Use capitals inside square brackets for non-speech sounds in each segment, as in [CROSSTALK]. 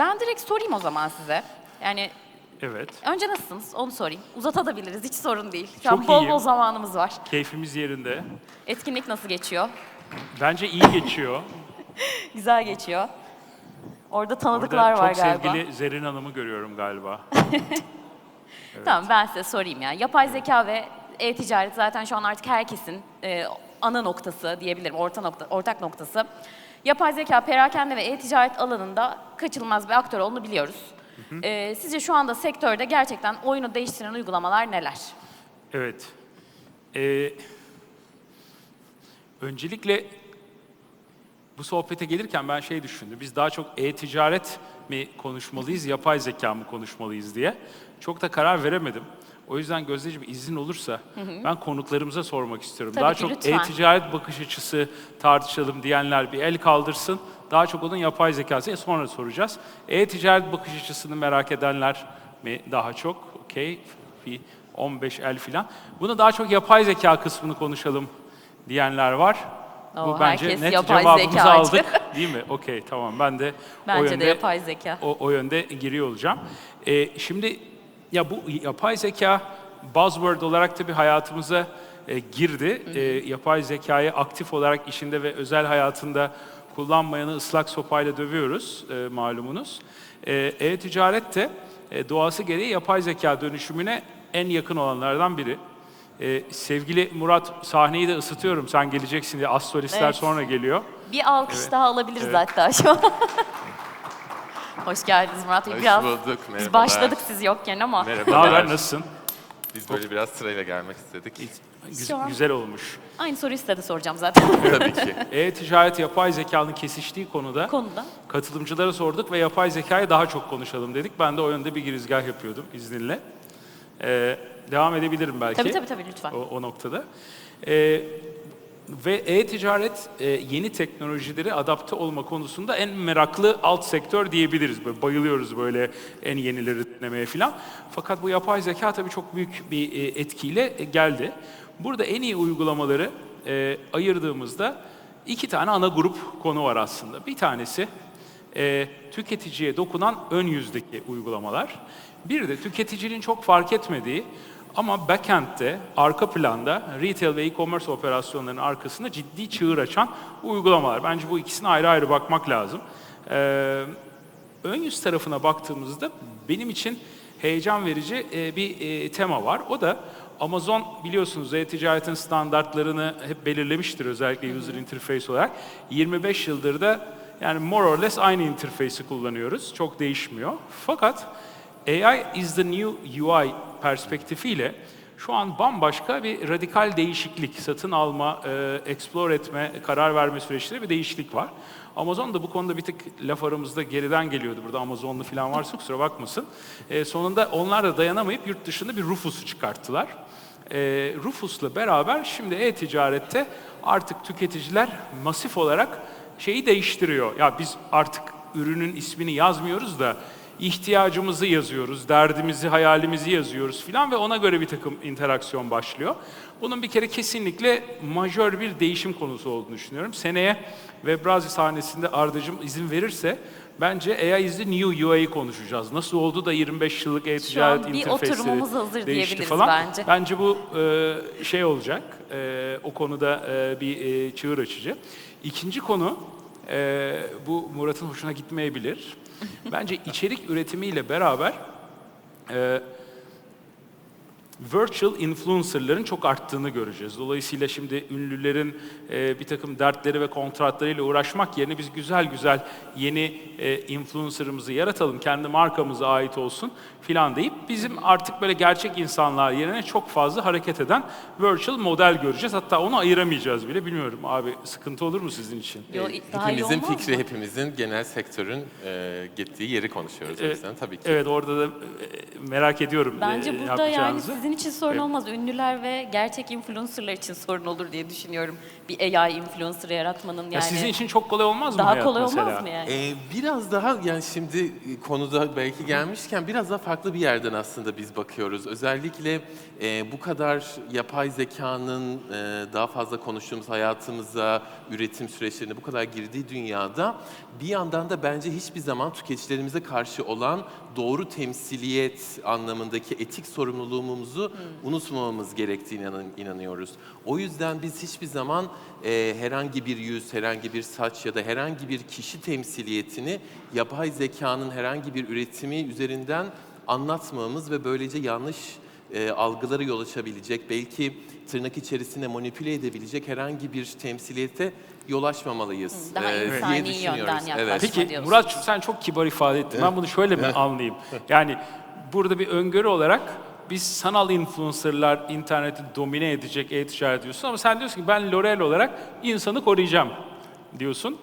Ben direkt sorayım o zaman size. Yani Evet. önce nasılsınız onu sorayım. Uzatabiliriz hiç sorun değil. Şu an Çok bol iyiyim. bol zamanımız var. Keyfimiz yerinde. Etkinlik nasıl geçiyor? Bence iyi geçiyor. [LAUGHS] Güzel geçiyor. Orada tanıdıklar çok var galiba. sevgili Zerrin Hanım'ı görüyorum galiba. [LAUGHS] Tamam ben size sorayım ya. Yapay zeka ve e-ticaret zaten şu an artık herkesin e, ana noktası diyebilirim, orta nokta, ortak noktası. Yapay zeka, perakende ve e-ticaret alanında kaçınılmaz bir aktör olduğunu biliyoruz. E, sizce şu anda sektörde gerçekten oyunu değiştiren uygulamalar neler? Evet. Ee, öncelikle bu sohbete gelirken ben şey düşündüm. Biz daha çok e-ticaret mi konuşmalıyız, yapay zeka mı konuşmalıyız diye. Çok da karar veremedim. O yüzden Gözdeciğim izin olursa ben konuklarımıza sormak istiyorum. Tabii daha ki, çok lütfen. e-ticaret bakış açısı tartışalım diyenler bir el kaldırsın. Daha çok onun yapay zekası sonra soracağız. E-ticaret bakış açısını merak edenler mi daha çok? Okey. Bir 15 el filan. Bunu daha çok yapay zeka kısmını konuşalım diyenler var. Oo, Bu bence herkes net yapay cevabımızı zekacı. aldık. [LAUGHS] Değil mi? Okey tamam ben de o Bence yönde de yapay zeka. o, o yönde giriyor olacağım. Ee, şimdi ya bu yapay zeka buzzword olarak tabii hayatımıza e, girdi. Ee, yapay zekayı aktif olarak işinde ve özel hayatında kullanmayanı ıslak sopayla dövüyoruz e, malumunuz. Ee, E-ticaret de e, doğası gereği yapay zeka dönüşümüne en yakın olanlardan biri. Ee, sevgili Murat sahneyi de ısıtıyorum sen geleceksin diye az solistler Evet. sonra geliyor. Bir alkış Evet. daha alabiliriz Evet. hatta şu an. [LAUGHS] Hoş geldiniz Murat Bey. Hoş Biraz bulduk, biz merhabalar. başladık siz yokken ama. Ne Merhabalar. haber nasılsın? Biz böyle biraz sırayla gelmek istedik. Güz- Şu an- güzel olmuş. aynı soruyu size de soracağım zaten Tabii ki. [LAUGHS] E-ticaret yapay zekanın kesiştiği konuda konuda. katılımcılara sorduk ve yapay zekayı daha çok konuşalım dedik. Ben de o yönde bir girizgah yapıyordum izninle. Ee, devam edebilirim belki. Tabii tabii tabii lütfen. O, o noktada. Ee, ve e-ticaret e, yeni teknolojileri adapte olma konusunda en meraklı alt sektör diyebiliriz. Böyle bayılıyoruz böyle en yenileri denemeye falan. Fakat bu yapay zeka tabii çok büyük bir e, etkiyle geldi. Burada en iyi uygulamaları e, ayırdığımızda iki tane ana grup konu var aslında. Bir tanesi tüketiciye dokunan ön yüzdeki uygulamalar. Bir de tüketicinin çok fark etmediği ama backend'de, arka planda retail ve e-commerce operasyonlarının arkasında ciddi çığır açan uygulamalar. Bence bu ikisine ayrı ayrı bakmak lazım. Ee, ön yüz tarafına baktığımızda benim için heyecan verici e, bir e, tema var. O da Amazon biliyorsunuz e-ticaretin standartlarını hep belirlemiştir özellikle user interface olarak. 25 yıldır da yani more or less aynı interface'i kullanıyoruz. Çok değişmiyor. Fakat AI is the new UI perspektifiyle şu an bambaşka bir radikal değişiklik, satın alma, e, explore etme, karar verme süreçleri bir değişiklik var. Amazon da bu konuda bir tık laf aramızda geriden geliyordu. Burada Amazonlu falan varsa kusura bakmasın. E, sonunda onlar da dayanamayıp yurt dışında bir Rufus'u çıkarttılar. E, Rufus'la beraber şimdi e-ticarette artık tüketiciler masif olarak şeyi değiştiriyor. Ya biz artık ürünün ismini yazmıyoruz da ihtiyacımızı yazıyoruz, derdimizi, hayalimizi yazıyoruz filan ve ona göre bir takım interaksiyon başlıyor. Bunun bir kere kesinlikle majör bir değişim konusu olduğunu düşünüyorum. Seneye Webrazi sahnesinde Arda'cığım izin verirse bence AI is the new UI'yi konuşacağız. Nasıl oldu da 25 yıllık e-ticaret hazır değişti falan. bence. Bence bu e, şey olacak, e, o konuda e, bir e, çığır açıcı. İkinci konu, e, bu Murat'ın hoşuna gitmeyebilir. Bence içerik üretimiyle beraber e, virtual influencerların çok arttığını göreceğiz. Dolayısıyla şimdi ünlülerin e, bir takım dertleri ve kontratlarıyla uğraşmak yerine biz güzel güzel yeni e, influencer'ımızı yaratalım, kendi markamıza ait olsun filan deyip bizim artık böyle gerçek insanlar yerine çok fazla hareket eden virtual model göreceğiz. Hatta onu ayıramayacağız bile bilmiyorum abi sıkıntı olur mu sizin için? Yo, daha iyi Hepimizin olmaz fikri, mı? hepimizin genel sektörün e, gittiği yeri konuşuyoruz o yüzden tabii ki. Evet orada da e, merak ediyorum e, Bence ne burada yani yapacağınızı. sizin sizin için sorun Evet. olmaz. Ünlüler ve gerçek influencerlar için sorun olur diye düşünüyorum. Bir AI influencer yaratmanın yani. Ya sizin için çok kolay olmaz mı daha kolay mesela? olmaz mı yani? Ee, biraz daha yani şimdi konuda belki gelmişken biraz daha farklı bir yerden aslında biz bakıyoruz. Özellikle e, bu kadar yapay zekanın e, daha fazla konuştuğumuz hayatımıza, üretim süreçlerine bu kadar girdiği dünyada bir yandan da bence hiçbir zaman tüketicilerimize karşı olan doğru temsiliyet anlamındaki etik sorumluluğumuzu unutmamamız gerektiğine inan- inanıyoruz. O yüzden biz hiçbir zaman e, herhangi bir yüz, herhangi bir saç ya da herhangi bir kişi temsiliyetini yapay zekanın herhangi bir üretimi üzerinden anlatmamamız ve böylece yanlış e, algılara yol açabilecek, belki tırnak içerisinde manipüle edebilecek herhangi bir temsiliyete yol açmamalıyız. Daha e, insani diye düşünüyoruz. yönden Evet. yaklaşmak. Peki diyorsunuz. Muratçım sen çok kibar ifade ettin. Ben bunu şöyle mi [LAUGHS] anlayayım? Yani burada bir öngörü olarak biz sanal influencerlar interneti domine edecek e-ticaret diyorsun ama sen diyorsun ki ben L'Oreal olarak insanı koruyacağım diyorsun.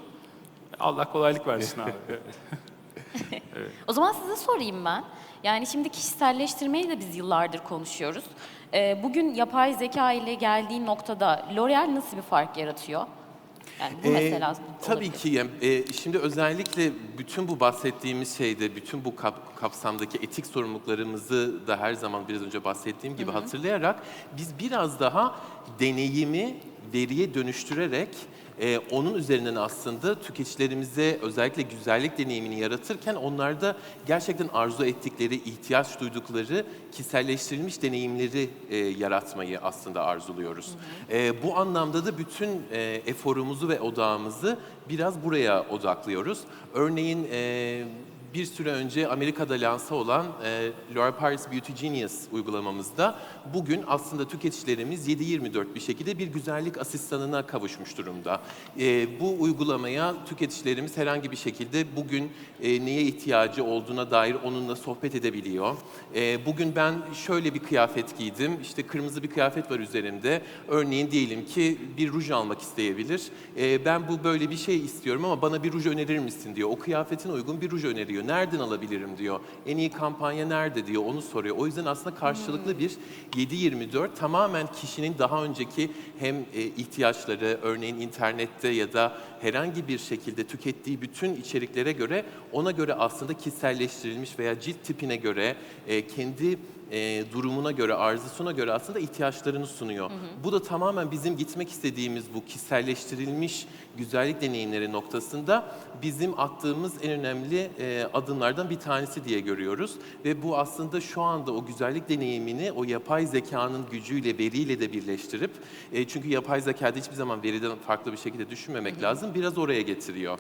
Allah kolaylık versin abi. [LAUGHS] [LAUGHS] O zaman size sorayım ben. Yani şimdi kişiselleştirmeyi de biz yıllardır konuşuyoruz. Ee, bugün yapay zeka ile geldiği noktada L'Oreal nasıl bir fark yaratıyor? Yani bu Ee, mesela Tabii olabilir. ki. e, şimdi özellikle bütün bu bahsettiğimiz şeyde, bütün bu kap- kapsamdaki etik sorumluluklarımızı da her zaman biraz önce bahsettiğim gibi hatırlayarak biz biraz daha deneyimi veriye dönüştürerek e, onun üzerinden aslında tüketicilerimize özellikle güzellik deneyimini yaratırken onlarda gerçekten arzu ettikleri, ihtiyaç duydukları kişiselleştirilmiş deneyimleri e, yaratmayı aslında arzuluyoruz. E, bu anlamda da bütün e, eforumuzu ve odağımızı biraz buraya odaklıyoruz. Örneğin e, bir süre önce Amerika'da lanse olan e, L'Oreal Paris Beauty Genius uygulamamızda bugün aslında tüketicilerimiz 7-24 bir şekilde bir güzellik asistanına kavuşmuş durumda. E, bu uygulamaya tüketicilerimiz herhangi bir şekilde bugün e, neye ihtiyacı olduğuna dair onunla sohbet edebiliyor. E, bugün ben şöyle bir kıyafet giydim, işte kırmızı bir kıyafet var üzerimde. Örneğin diyelim ki bir ruj almak isteyebilir. E, ben bu böyle bir şey istiyorum ama bana bir ruj önerir misin diyor. O kıyafetin uygun bir ruj öneriyor. Nereden alabilirim diyor. En iyi kampanya nerede diyor onu soruyor. O yüzden aslında karşılıklı bir 7-24 tamamen kişinin daha önceki hem e, ihtiyaçları örneğin internette ya da herhangi bir şekilde tükettiği bütün içeriklere göre ona göre aslında kişiselleştirilmiş veya cilt tipine göre e, kendi e, durumuna göre, arzusuna göre aslında ihtiyaçlarını sunuyor. Bu da tamamen bizim gitmek istediğimiz bu kişiselleştirilmiş güzellik deneyimleri noktasında bizim attığımız en önemli e, adımlardan bir tanesi diye görüyoruz. Ve bu aslında şu anda o güzellik deneyimini o yapay zekanın gücüyle, veriyle de birleştirip, e, çünkü yapay zekada hiçbir zaman veriden farklı bir şekilde düşünmemek lazım, biraz oraya getiriyor.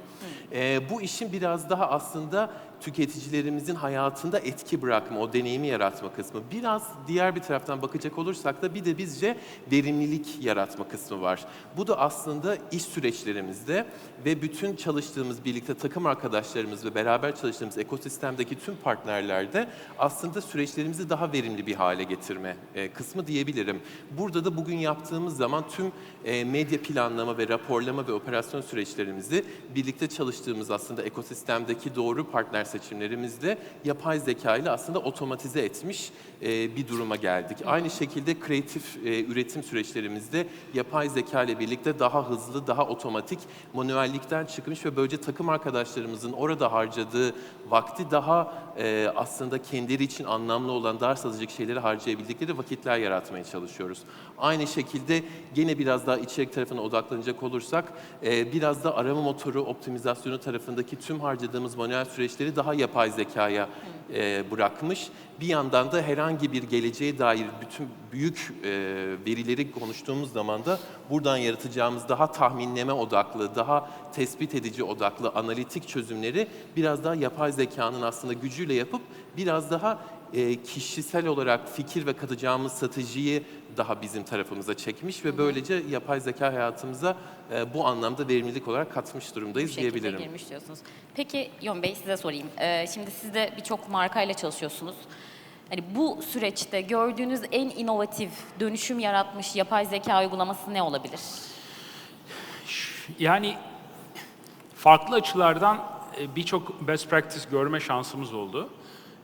E, bu işin biraz daha aslında tüketicilerimizin hayatında etki bırakma, o deneyimi yaratma kısmı. Biraz diğer bir taraftan bakacak olursak da bir de bizce verimlilik yaratma kısmı var. Bu da aslında iş süreçlerimizde ve bütün çalıştığımız birlikte takım arkadaşlarımız ve beraber çalıştığımız ekosistemdeki tüm partnerlerde aslında süreçlerimizi daha verimli bir hale getirme e, kısmı diyebilirim. Burada da bugün yaptığımız zaman tüm e, medya planlama ve raporlama ve operasyon süreçlerimizi birlikte çalıştığımız aslında ekosistemdeki doğru partner seçimlerimizde yapay zeka ile aslında otomatize etmiş e, bir duruma geldik. Aynı şekilde kreatif e, üretim süreçlerimizde yapay zeka ile birlikte daha hızlı, daha otomatik, manuellikten çıkmış ve böylece takım arkadaşlarımızın orada harcadığı vakti daha e, aslında kendileri için anlamlı olan, ders alacak şeyleri harcayabildikleri vakitler yaratmaya çalışıyoruz. Aynı şekilde gene biraz daha içerik tarafına odaklanacak olursak, e, biraz da arama motoru optimizasyonu tarafındaki tüm harcadığımız manuel süreçleri daha yapay zekaya e, bırakmış. Bir yandan da herhangi bir geleceğe dair bütün büyük e, verileri konuştuğumuz zaman da buradan yaratacağımız daha tahminleme odaklı, daha tespit edici odaklı analitik çözümleri biraz daha yapay zekanın aslında gücüyle yapıp biraz daha e, kişisel olarak fikir ve katacağımız stratejiyi daha bizim tarafımıza çekmiş ve böylece yapay zeka hayatımıza e, bu anlamda verimlilik olarak katmış durumdayız Bu şekilde diyebilirim. girmiş diyorsunuz. Peki Yon Bey size sorayım. Ee, şimdi siz de birçok markayla çalışıyorsunuz. Hani bu süreçte gördüğünüz en inovatif, dönüşüm yaratmış yapay zeka uygulaması ne olabilir? Yani farklı açılardan e, birçok best practice görme şansımız oldu.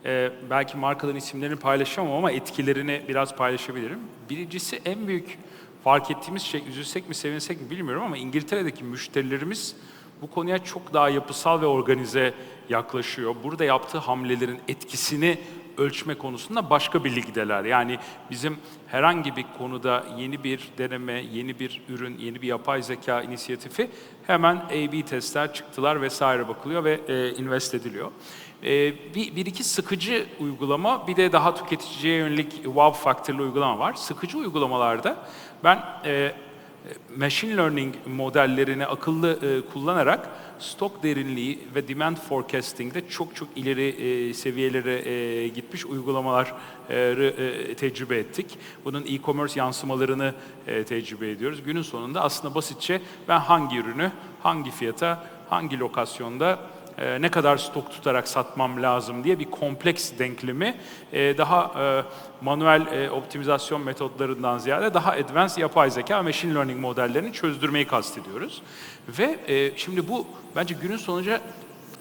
Ee, belki markaların isimlerini paylaşamam ama etkilerini biraz paylaşabilirim. Birincisi en büyük fark ettiğimiz şey, üzülsek mi sevinsek mi bilmiyorum ama İngiltere'deki müşterilerimiz bu konuya çok daha yapısal ve organize yaklaşıyor. Burada yaptığı hamlelerin etkisini ölçme konusunda başka bir ligdeler. Yani bizim herhangi bir konuda yeni bir deneme, yeni bir ürün, yeni bir yapay zeka inisiyatifi hemen A-B testler, çıktılar vesaire bakılıyor ve e, invest ediliyor. E, bir, bir iki sıkıcı uygulama, bir de daha tüketiciye yönelik wow factor'lı uygulama var. Sıkıcı uygulamalarda ben e, machine learning modellerini akıllı e, kullanarak stok derinliği ve demand forecasting'de çok çok ileri e, seviyelere e, gitmiş uygulamaları e, tecrübe ettik. Bunun e-commerce yansımalarını e, tecrübe ediyoruz. Günün sonunda aslında basitçe ben hangi ürünü, hangi fiyata, hangi lokasyonda e, ne kadar stok tutarak satmam lazım diye bir kompleks denklemi e, daha e, manuel e, optimizasyon metotlarından ziyade daha advanced yapay zeka machine learning modellerini çözdürmeyi kastediyoruz. Ve e, şimdi bu bence günün sonunca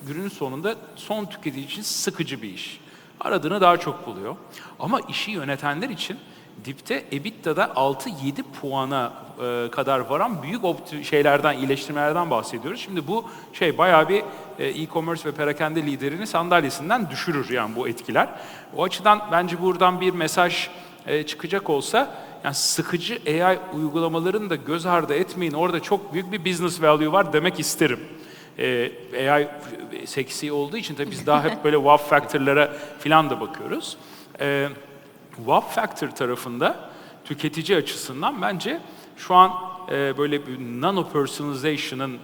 günün sonunda son tüketici için sıkıcı bir iş. Aradığını daha çok buluyor. Ama işi yönetenler için dipte EBITDA'da 6-7 puana e, kadar varan büyük şeylerden, iyileştirmelerden bahsediyoruz. Şimdi bu şey bayağı bir e-commerce ve perakende liderini sandalyesinden düşürür yani bu etkiler. O açıdan bence buradan bir mesaj e, çıkacak olsa yani sıkıcı AI uygulamalarını da göz ardı etmeyin. Orada çok büyük bir business value var demek isterim. E, AI seksi olduğu için tabii biz daha hep böyle [LAUGHS] wow factor'lara falan da bakıyoruz. E, wow factor tarafında tüketici açısından bence şu an e, böyle bir nano personalization'ın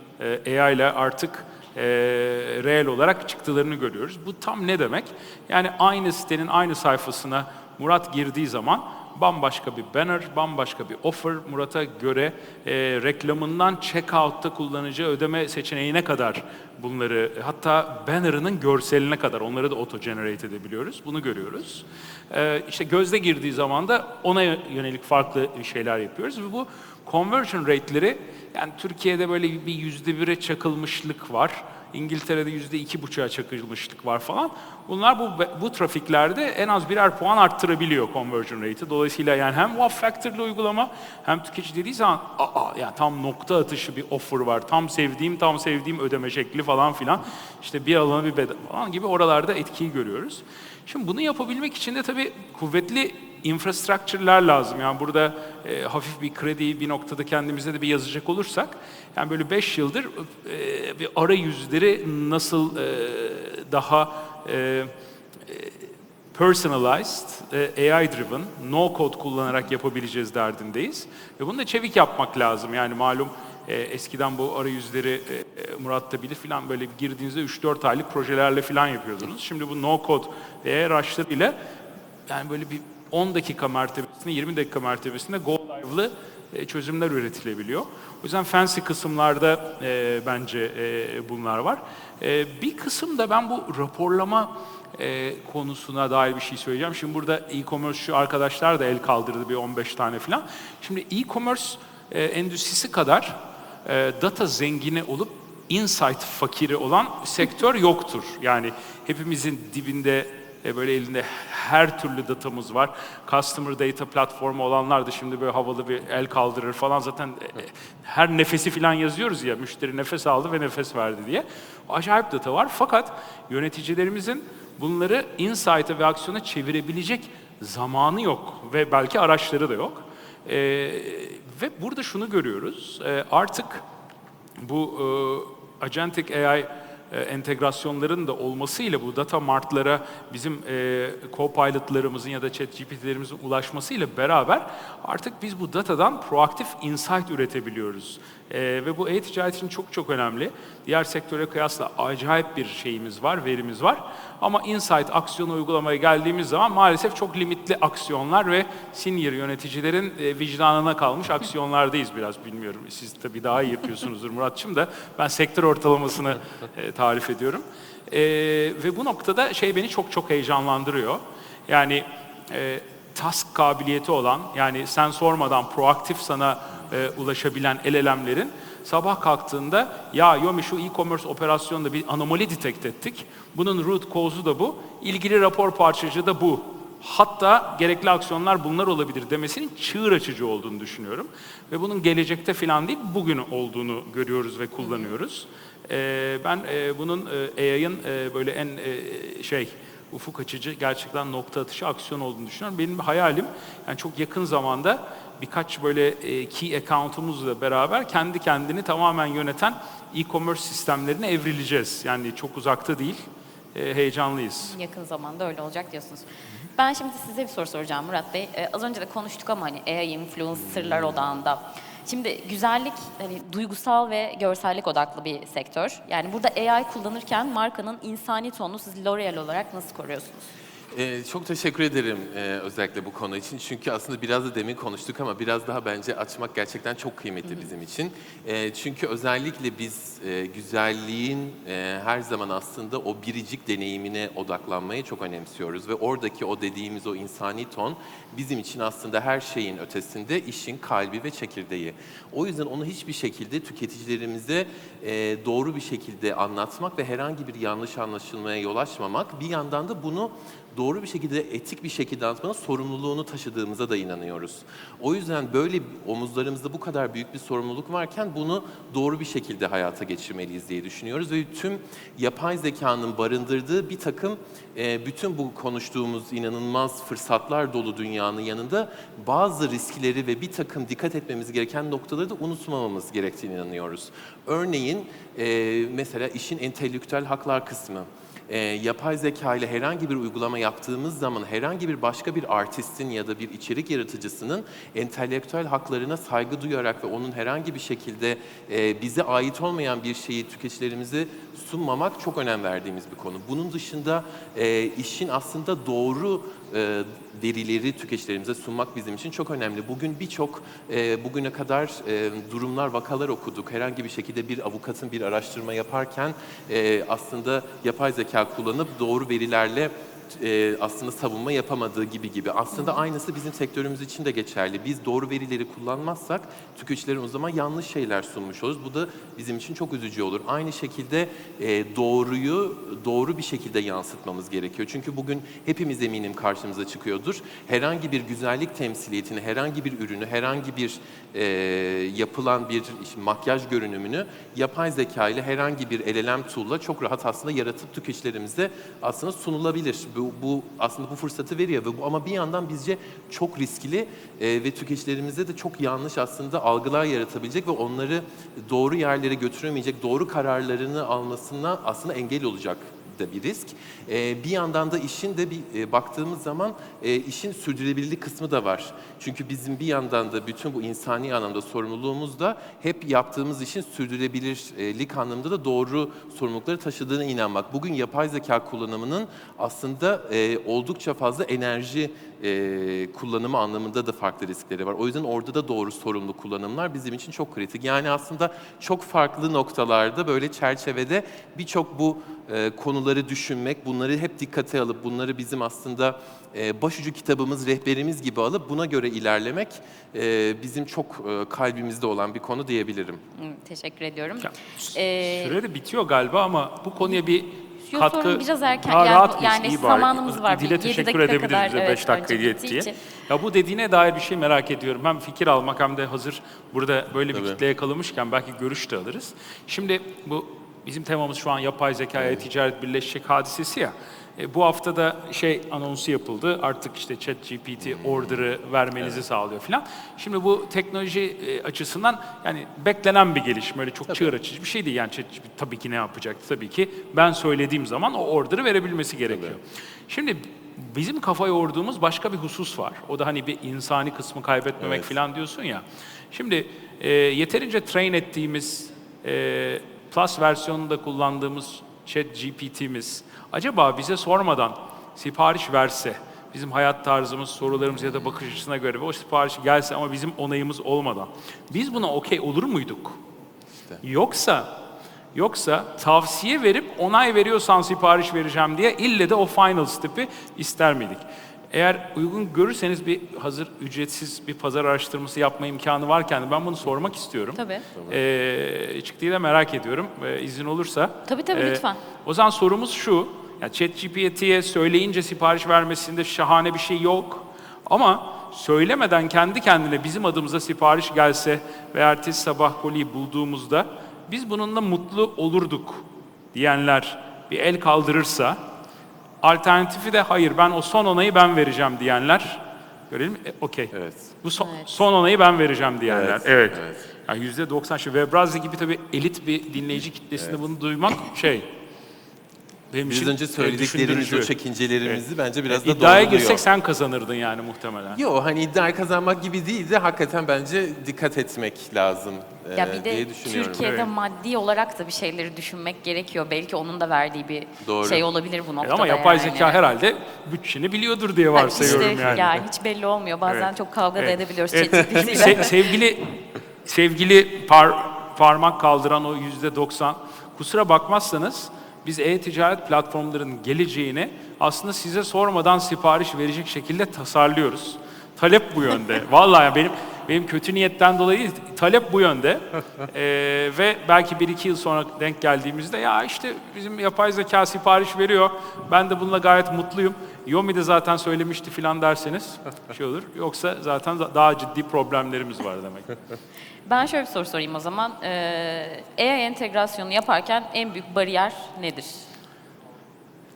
e, AI ile artık e, reel olarak çıktılarını görüyoruz. Bu tam ne demek? Yani aynı sitenin aynı sayfasına Murat girdiği zaman bambaşka bir banner, bambaşka bir offer Murat'a göre e, reklamından checkout'ta kullanıcı ödeme seçeneğine kadar bunları hatta banner'ının görseline kadar onları da auto generate edebiliyoruz. Bunu görüyoruz. E, işte gözde girdiği zaman da ona yönelik farklı şeyler yapıyoruz ve bu conversion rate'leri yani Türkiye'de böyle bir yüzde bire çakılmışlık var. İngiltere'de yüzde iki buçuğa çakılmışlık var falan. Bunlar bu bu trafiklerde en az birer puan arttırabiliyor conversion rate'i. Dolayısıyla yani hem wow factor'lı uygulama hem tüketici dediği zaman aa yani tam nokta atışı bir offer var. Tam sevdiğim tam sevdiğim ödeme şekli falan filan. İşte bir alana bir bedel falan gibi oralarda etkiyi görüyoruz. Şimdi bunu yapabilmek için de tabii kuvvetli infrastructure'lar lazım. Yani burada e, hafif bir kredi bir noktada kendimize de bir yazacak olursak yani böyle 5 yıldır e, bir arayüzleri nasıl e, daha e, e, personalized, e, AI driven, no code kullanarak yapabileceğiz derdindeyiz. Ve bunu da çevik yapmak lazım. Yani malum e, eskiden bu arayüzleri e, e, Murat da bilir filan böyle girdiğinizde 3-4 aylık projelerle filan yapıyordunuz. Şimdi bu no code ve AI ile yani böyle bir 10 dakika mertebesinde, 20 dakika mertebesinde go live'lı e, çözümler üretilebiliyor. O yüzden fancy kısımlarda e, bence e, bunlar var. E, bir kısım da ben bu raporlama e, konusuna dair bir şey söyleyeceğim. Şimdi burada e-commerce şu arkadaşlar da el kaldırdı bir 15 tane falan. Şimdi e-commerce e, endüstrisi kadar e, data zengini olup insight fakiri olan sektör yoktur. Yani hepimizin dibinde e, böyle elinde her türlü datamız var. Customer data platformu olanlar da şimdi böyle havalı bir el kaldırır falan. Zaten e, her nefesi falan yazıyoruz ya. Müşteri nefes aldı ve nefes verdi diye. Acayip data var. Fakat yöneticilerimizin bunları insight'a ve aksiyona çevirebilecek zamanı yok. Ve belki araçları da yok. E, ve burada şunu görüyoruz. E, artık bu e, agentic AI e, entegrasyonların da olmasıyla bu data martlara bizim e, co-pilotlarımızın ya da chat GPT'lerimizin ulaşmasıyla beraber artık biz bu datadan proaktif insight üretebiliyoruz. E, ve bu e-ticaret için çok çok önemli. Diğer sektöre kıyasla acayip bir şeyimiz var, verimiz var. Ama insight aksiyonu uygulamaya geldiğimiz zaman maalesef çok limitli aksiyonlar ve senior yöneticilerin e, vicdanına kalmış aksiyonlardayız biraz bilmiyorum. Siz tabii daha iyi yapıyorsunuzdur Muratçım da ben sektör ortalamasını e, tarif ediyorum. E, ve bu noktada şey beni çok çok heyecanlandırıyor. Yani e, task kabiliyeti olan yani sen sormadan proaktif sana e, ulaşabilen LLM'lerin sabah kalktığında ya Yomi şu e-commerce operasyonunda bir anomali detect ettik. Bunun root cause'u da bu. ilgili rapor parçacığı da bu. Hatta gerekli aksiyonlar bunlar olabilir demesinin çığır açıcı olduğunu düşünüyorum. Ve bunun gelecekte falan değil, bugün olduğunu görüyoruz ve kullanıyoruz. Ee, ben e, bunun e, AI'ın e, böyle en e, şey ufuk açıcı gerçekten nokta atışı aksiyon olduğunu düşünüyorum. Benim hayalim yani çok yakın zamanda birkaç böyle e, key account'umuzla beraber kendi kendini tamamen yöneten e-commerce sistemlerine evrileceğiz. Yani çok uzakta değil, e, heyecanlıyız. Yakın zamanda öyle olacak diyorsunuz. Ben şimdi size bir soru soracağım Murat Bey. Ee, az önce de konuştuk ama hani AI influencerlar odağında. Şimdi güzellik hani duygusal ve görsellik odaklı bir sektör. Yani burada AI kullanırken markanın insani tonunu siz L'Oreal olarak nasıl koruyorsunuz? Ee, çok teşekkür ederim e, özellikle bu konu için. Çünkü aslında biraz da demin konuştuk ama biraz daha bence açmak gerçekten çok kıymetli bizim için. E, çünkü özellikle biz e, güzelliğin e, her zaman aslında o biricik deneyimine odaklanmayı çok önemsiyoruz. Ve oradaki o dediğimiz o insani ton bizim için aslında her şeyin ötesinde işin kalbi ve çekirdeği. O yüzden onu hiçbir şekilde tüketicilerimize e, doğru bir şekilde anlatmak ve herhangi bir yanlış anlaşılmaya yol açmamak bir yandan da bunu doğru bir şekilde, etik bir şekilde anlatmanın sorumluluğunu taşıdığımıza da inanıyoruz. O yüzden böyle omuzlarımızda bu kadar büyük bir sorumluluk varken bunu doğru bir şekilde hayata geçirmeliyiz diye düşünüyoruz. Ve tüm yapay zekanın barındırdığı bir takım e, bütün bu konuştuğumuz inanılmaz fırsatlar dolu dünyanın yanında bazı riskleri ve bir takım dikkat etmemiz gereken noktaları da unutmamamız gerektiğini inanıyoruz. Örneğin e, mesela işin entelektüel haklar kısmı e, yapay zeka ile herhangi bir uygulama yaptığımız zaman herhangi bir başka bir artistin ya da bir içerik yaratıcısının entelektüel haklarına saygı duyarak ve onun herhangi bir şekilde e, bize ait olmayan bir şeyi tüketicilerimize sunmamak çok önem verdiğimiz bir konu. Bunun dışında e, işin aslında doğru e, verileri tüketicilerimize sunmak bizim için çok önemli. Bugün birçok e, bugüne kadar e, durumlar, vakalar okuduk. Herhangi bir şekilde bir avukatın bir araştırma yaparken e, aslında yapay zeka kullanıp doğru verilerle e, aslında savunma yapamadığı gibi gibi. Aslında aynısı bizim sektörümüz için de geçerli. Biz doğru verileri kullanmazsak tüketicilere o zaman yanlış şeyler sunmuş oluruz. Bu da bizim için çok üzücü olur. Aynı şekilde e, doğruyu doğru bir şekilde yansıtmamız gerekiyor. Çünkü bugün hepimiz eminim karşımıza çıkıyordur. Herhangi bir güzellik temsiliyetini, herhangi bir ürünü, herhangi bir e, yapılan bir işte, makyaj görünümünü yapay zeka ile herhangi bir LLM tool'la çok rahat aslında yaratıp tüketicilerimize aslında sunulabilir. Bu, bu aslında bu fırsatı veriyor ve bu ama bir yandan bizce çok riskli e, ve tüketicilerimize de çok yanlış aslında algılar yaratabilecek ve onları doğru yerlere götüremeyecek, doğru kararlarını almasına aslında engel olacak da bir risk. Ee, bir yandan da işin de bir e, baktığımız zaman e, işin sürdürülebilirlik kısmı da var. Çünkü bizim bir yandan da bütün bu insani anlamda sorumluluğumuz da hep yaptığımız işin sürdürülebilirlik anlamında da doğru sorumlulukları taşıdığına inanmak. Bugün yapay zeka kullanımının aslında e, oldukça fazla enerji e, kullanımı anlamında da farklı riskleri var. O yüzden orada da doğru sorumlu kullanımlar bizim için çok kritik. Yani aslında çok farklı noktalarda böyle çerçevede birçok bu e, konuları düşünmek, bunları hep dikkate alıp bunları bizim aslında e, başucu kitabımız, rehberimiz gibi alıp buna göre ilerlemek e, bizim çok e, kalbimizde olan bir konu diyebilirim. Teşekkür ediyorum. Ya, Ee, Süre de bitiyor galiba ama bu konuya bir Yok, katkı sorun biraz erken. Daha Yani rahat yani İyi bari. zamanımız var. Bir yedi teşekkür dakika edebiliriz kadar, bize evet, 5 dakika önce yet bittiği diye. için. Ya bu dediğine dair bir şey merak ediyorum. Hem fikir almak hem de hazır burada böyle bir Tabii. kitle yakalamışken belki görüş de alırız. Şimdi bu bizim temamız şu an yapay zeka ile ticaret birleşecek hadisesi ya. E, bu hafta da şey anonsu yapıldı. Artık işte ChatGPT order'ı vermenizi sağlıyor falan. Şimdi bu teknoloji e, açısından yani beklenen bir gelişme. Öyle çok çığır açıcı bir şey değil. Yani ChatGPT tabii ki ne yapacak? Tabii ki ben söylediğim zaman o order'ı verebilmesi gerekiyor. Şimdi bizim kafa yorduğumuz başka bir husus var. O da hani bir insani kısmı kaybetmemek Evet. falan diyorsun ya. Şimdi e, yeterince train ettiğimiz e, Plus versiyonunda kullandığımız Chat GPT'miz acaba bize sormadan sipariş verse, bizim hayat tarzımız, sorularımız ya da bakış açısına göre o sipariş gelse ama bizim onayımız olmadan biz buna okey olur muyduk? Yoksa Yoksa tavsiye verip onay veriyorsan sipariş vereceğim diye ille de o final step'i ister miydik? Eğer uygun görürseniz bir hazır ücretsiz bir pazar araştırması yapma imkanı varken ben bunu sormak istiyorum. Tabii. Ee, çıktığı da merak ediyorum. Ee, izin olursa. Tabii, tabii, Ee, lütfen. O zaman sorumuz şu. Ya ChatGPT'ye söyleyince sipariş vermesinde şahane bir şey yok. Ama söylemeden kendi kendine bizim adımıza sipariş gelse ve ertesi sabah koliyi bulduğumuzda biz bununla mutlu olurduk diyenler bir el kaldırırsa alternatifi de hayır ben o son onayı ben vereceğim diyenler görelim e, okey. Evet. Bu son, son onayı ben vereceğim diyenler. Evet, Evet. evet. Yani yüzde 90 şu Webrazi gibi tabii elit bir dinleyici kitlesinde bunu duymak şey. Benim Biz için, önce e, söylediklerimiz, o düşündürücü. çekincelerimizi bence biraz da İddiaya doğruluyor. girsek sen kazanırdın yani muhtemelen. Yok hani iddia kazanmak gibi değil de hakikaten bence dikkat etmek lazım e, Ya bir de diye düşünüyorum. Türkiye'de Evet. maddi olarak da bir şeyleri düşünmek gerekiyor. Belki onun da verdiği bir Doğru. şey olabilir bu E noktada. Ama yapay yani. zeka herhalde bütçeni biliyordur diye Ha, varsayıyorum işte yani. hiç belli olmuyor. Bazen Evet. çok kavga da Evet. edebiliyoruz Evet. ChatGPT Şimdi ile. se- sevgili sevgili par- parmak kaldıran o yüzde 90 kusura bakmazsanız biz e-ticaret platformlarının geleceğini aslında size sormadan sipariş verecek şekilde tasarlıyoruz. Talep bu yönde. [LAUGHS] Vallahi ya benim benim kötü niyetten dolayı talep bu yönde. [LAUGHS] Ee, ve belki bir iki yıl sonra denk geldiğimizde ya işte bizim yapay zeka sipariş veriyor. Ben de bununla gayet mutluyum. Yomi de zaten söylemişti filan derseniz [LAUGHS] şey olur. Yoksa zaten da- daha ciddi problemlerimiz var demek. Ben şöyle bir soru sorayım o zaman. Ee, AI entegrasyonu yaparken en büyük bariyer nedir?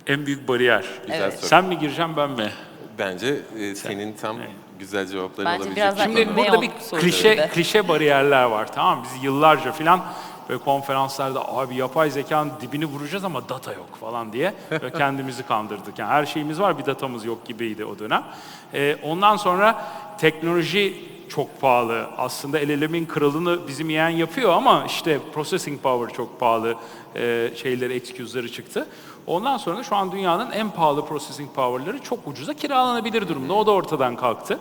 En büyük bariyer. Güzel Evet. soru. Sen mi gireceğim ben mi? Bence e, senin tam güzel cevapların Bence olabilecek. biraz daha bir Şimdi. Neon burada bir soruları klişe da. klişe bariyerler var tamam mı? Biz yıllarca filan böyle konferanslarda abi yapay zekanın dibini vuracağız ama data yok falan diye böyle [LAUGHS] kendimizi kandırdık. Yani her şeyimiz var bir datamız yok gibiydi o dönem. Ee, ondan sonra teknoloji çok pahalı. Aslında LLM'in kralını bizim yeğen yapıyor ama işte processing power çok pahalı e, şeyleri, excuse'ları çıktı. Ondan sonra da şu an dünyanın en pahalı processing power'ları çok ucuza kiralanabilir durumda. O da ortadan kalktı.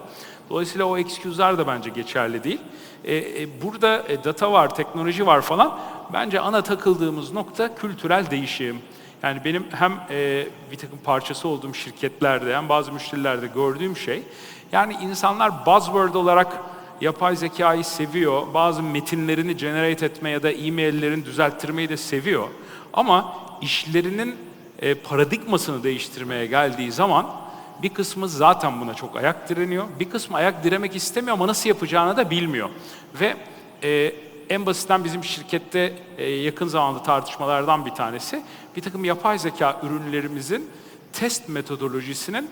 Dolayısıyla o excuse'lar da bence geçerli değil. E, e, burada e, data var, teknoloji var falan. Bence ana takıldığımız nokta kültürel değişim. Yani benim hem e, bir takım parçası olduğum şirketlerde hem bazı müşterilerde gördüğüm şey, yani insanlar buzzword olarak yapay zekayı seviyor, bazı metinlerini generate etme ya da e-maillerini düzelttirmeyi de seviyor. Ama işlerinin e, paradigmasını değiştirmeye geldiği zaman bir kısmı zaten buna çok ayak direniyor. Bir kısmı ayak diremek istemiyor ama nasıl yapacağını da bilmiyor. Ve e, en basitten bizim şirkette e, yakın zamanda tartışmalardan bir tanesi bir takım yapay zeka ürünlerimizin test metodolojisinin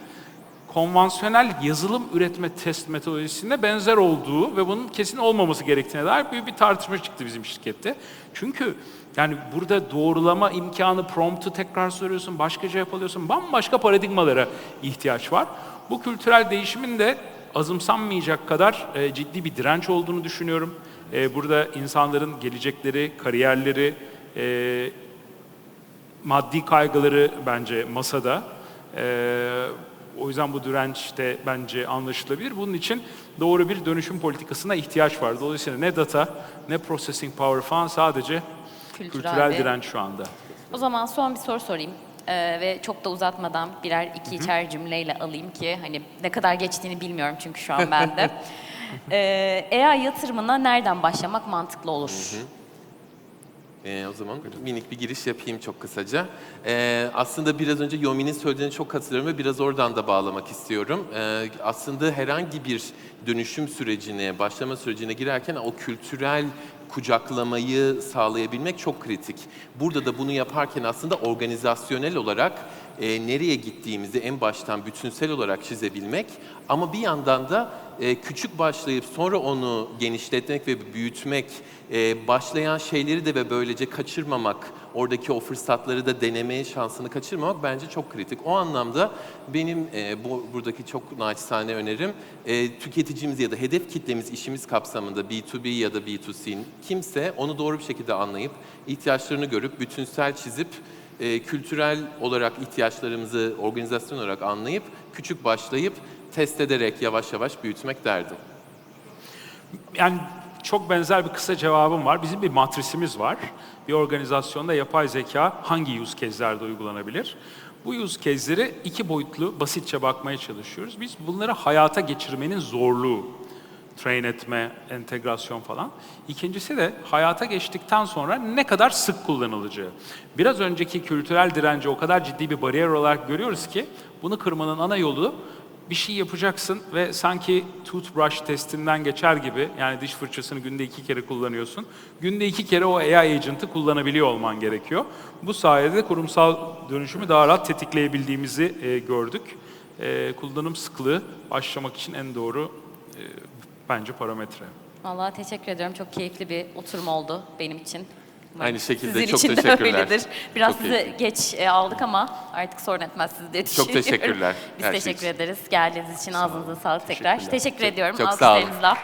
konvansiyonel yazılım üretme test metodolojisine benzer olduğu ve bunun kesin olmaması gerektiğine dair büyük bir tartışma çıktı bizim şirkette. Çünkü yani burada doğrulama imkanı, promptu tekrar soruyorsun, başka cevap alıyorsun, bambaşka paradigmalara ihtiyaç var. Bu kültürel değişimin de azımsanmayacak kadar e, ciddi bir direnç olduğunu düşünüyorum. E, burada insanların gelecekleri, kariyerleri, e, maddi kaygıları bence masada. Ee, o yüzden bu direnç de bence anlaşılabilir. Bunun için doğru bir dönüşüm politikasına ihtiyaç var. Dolayısıyla ne data, ne processing power falan sadece Kültürel kültürel, direnç şu anda. O zaman son bir soru sorayım. Ee, ve çok da uzatmadan birer iki içer cümleyle alayım ki hani ne kadar geçtiğini bilmiyorum çünkü şu an bende. [LAUGHS] ee, AI yatırımına nereden başlamak mantıklı olur? Ee, o zaman minik bir giriş yapayım çok kısaca. Ee, aslında biraz önce Yomi'nin söylediğine çok katılıyorum ve biraz oradan da bağlamak istiyorum. Ee, aslında herhangi bir dönüşüm sürecine, başlama sürecine girerken o kültürel kucaklamayı sağlayabilmek çok kritik. Burada da bunu yaparken aslında organizasyonel olarak e, nereye gittiğimizi en baştan bütünsel olarak çizebilmek ama bir yandan da e, küçük başlayıp sonra onu genişletmek ve büyütmek, e, başlayan şeyleri de ve böylece kaçırmamak, oradaki o fırsatları da denemeye şansını kaçırmamak bence çok kritik. O anlamda benim e, bu buradaki çok naçizane önerim e, tüketicimiz ya da hedef kitlemiz işimiz kapsamında B2B ya da B2C kimse onu doğru bir şekilde anlayıp ihtiyaçlarını görüp bütünsel çizip e, kültürel olarak ihtiyaçlarımızı organizasyon olarak anlayıp küçük başlayıp test ederek yavaş yavaş büyütmek derdim. Yani çok benzer bir kısa cevabım var. Bizim bir matrisimiz var. Bir organizasyonda yapay zeka hangi use case'lerde uygulanabilir? Bu use case'lere iki boyutlu basitçe bakmaya çalışıyoruz. Biz bunları hayata geçirmenin zorluğu, train etme, entegrasyon falan. İkincisi de hayata geçtikten sonra ne kadar sık kullanılacağı. Biraz önceki kültürel direnci o kadar ciddi bir bariyer olarak görüyoruz ki bunu kırmanın ana yolu bir şey yapacaksın ve sanki toothbrush testinden geçer gibi yani diş fırçasını günde iki kere kullanıyorsun. Günde iki kere o AI agent'ı kullanabiliyor olman gerekiyor. Bu sayede kurumsal dönüşümü daha rahat tetikleyebildiğimizi e, gördük. E, kullanım sıklığı başlamak için en doğru e, bence parametre. Vallahi teşekkür ediyorum. Çok keyifli bir oturum oldu benim için. Umarım Aynı şekilde, Sizin çok için de teşekkürler. öyledir. Biraz Çok sizi geç e, aldık ama artık sorun etmez sizi diye Çok düşünüyorum. teşekkürler Biz her şey teşekkür için. ederiz. Geldiğiniz için ağzınıza sağlık tekrar. Teşekkür ediyorum. çok sağ olun. Alkışlarınızla.